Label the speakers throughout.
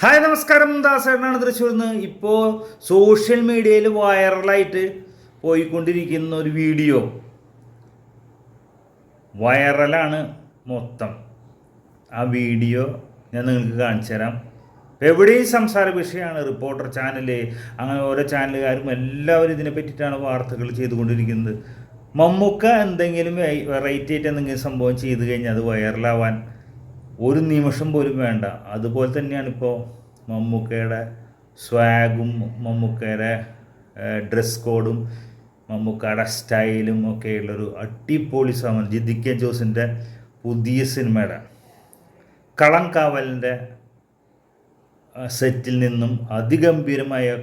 Speaker 1: Hi നമസ്കാരം. ദാസേട്ടനാണ് തൃശ്ശൂരിൽ നിന്ന് ഇപ്പോൾ സോഷ്യൽ മീഡിയയിൽ വൈറലായിട്ട് പോയിക്കൊണ്ടിരിക്കുന്ന ഒരു വീഡിയോ. വൈറലാണ് മൊത്തം. ആ വീഡിയോ ഞാൻ നിങ്ങൾക്ക് കാണിച്ചു തരാം. എവിടെയും സംസാര വിഷയമാണ്. റിപ്പോർട്ടർ ചാനൽ അങ്ങനെ ഓരോ ചാനലുകാരും എല്ലാവരും ഇതിനെ പറ്റിയിട്ടാണ് വാർത്തകൾ ചെയ്തുകൊണ്ടിരിക്കുന്നത്. മമ്മൂക്ക എന്തെങ്കിലും വെറൈറ്റി ആയിട്ട് എന്തെങ്കിലും സംഭവം ചെയ്തു കഴിഞ്ഞാൽ അത് വൈറലാവാൻ ഒരു നിമിഷം പോലും വേണ്ട. അതുപോലെ തന്നെയാണ് ഇപ്പോൾ മമ്മൂക്കയുടെ സ്വാഗും മമ്മൂക്കയുടെ ഡ്രസ് കോഡും മമ്മൂക്കയുടെ സ്റ്റൈലും ഒക്കെയുള്ളൊരു അടിപൊളി സമയം കെ ജോസിന്റെ പുതിയ സിനിമയുടെ കളംകാവലിന്റെ സെറ്റിൽ നിന്നും അതിഗംഭീരമായ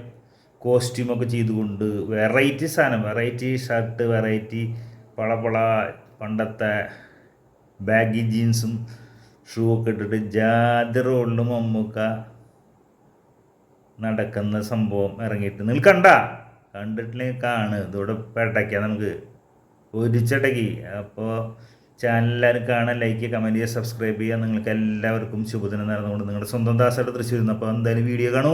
Speaker 1: കോസ്റ്റ്യൂമൊക്കെ ചെയ്തുകൊണ്ട് വെറൈറ്റി സാധനം വെറൈറ്റി ഷർട്ട് വെറൈറ്റി പളപള പണ്ടത്തെ ബാഗി ജീൻസും ഷൂ ഒക്കെ ഇട്ടിട്ട് ജാതി റോഡിൽ മമ്മൂക്ക നടക്കുന്ന സംഭവം ഇറങ്ങിയിട്ട്. നിങ്ങൾ കണ്ട? കണ്ടിട്ടില്ലെങ്കിൽ കാണ്. ഇതോടെ പെട്ടയ്ക്കാം നമുക്ക്. ഒരിച്ചടക്കി അപ്പോൾ ചാനൽ എല്ലാവരും കാണാൻ ലൈക്ക് ചെയ്യുക കമന്റ് ചെയ്യുക സബ്സ്ക്രൈബ് ചെയ്യുക. നിങ്ങൾക്ക് എല്ലാവർക്കും ശുഭദിനം നടന്നുകൊണ്ട് നിങ്ങളുടെ സ്വന്തം ദാസയുടെ തൃശ്ശൂരിൽ അപ്പോൾ എന്തായാലും വീഡിയോ കാണൂ.